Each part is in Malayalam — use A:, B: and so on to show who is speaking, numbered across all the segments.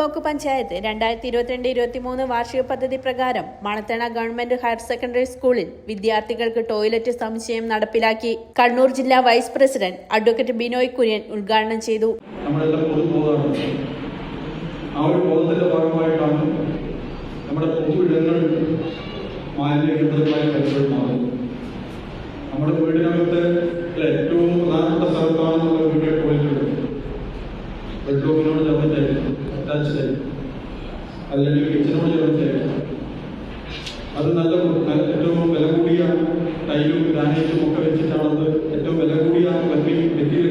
A: ബ്ലോക്ക് പഞ്ചായത്ത് രണ്ടായിരത്തി ഇരുപത്തിരണ്ട് ഇരുപത്തിമൂന്ന് വാർഷിക പദ്ധതി പ്രകാരം മണത്തണ ഗവൺമെന്റ് ഹയർ സെക്കൻഡറി സ്കൂളിൽ വിദ്യാർത്ഥികൾക്ക് ടോയ്ലറ്റ് സമുച്ചയം നടപ്പിലാക്കി. കണ്ണൂർ ജില്ലാ vice president advocate Binoy Kurian ഉദ്ഘാടനം ചെയ്തു.
B: നമ്മുടെ വീടിനകത്ത് അറ്റാച്ച്ഡ് അല്ലെങ്കിൽ കിച്ചനോട് ചേർന്നിട്ടായിരിക്കും അത് നല്ല ഏറ്റവും വില കൂടിയ ടൈലും ഗ്രാനൈറ്റും ഒക്കെ വെച്ചിട്ടാണത് ഏറ്റവും വില കൂടിയ material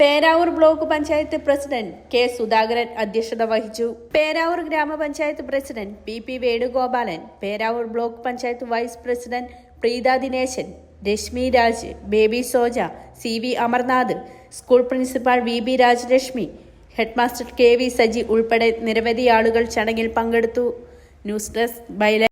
A: Peravoor block panchayat president K Sudhakaran അധ്യക്ഷത വഹിച്ചു. പേരാവൂർ ഗ്രാമപഞ്ചായത്ത് president P P Venugopalan Peravoor block panchayat vice president Preetha Dineshan Rashmi Raj Baby Soja C V Amarnath school principal V B Rajalakshmi headmaster K V Saji ഉൾപ്പെടെ നിരവധി ആളുകൾ ചടങ്ങിൽ പങ്കെടുത്തു. News desk ബൈല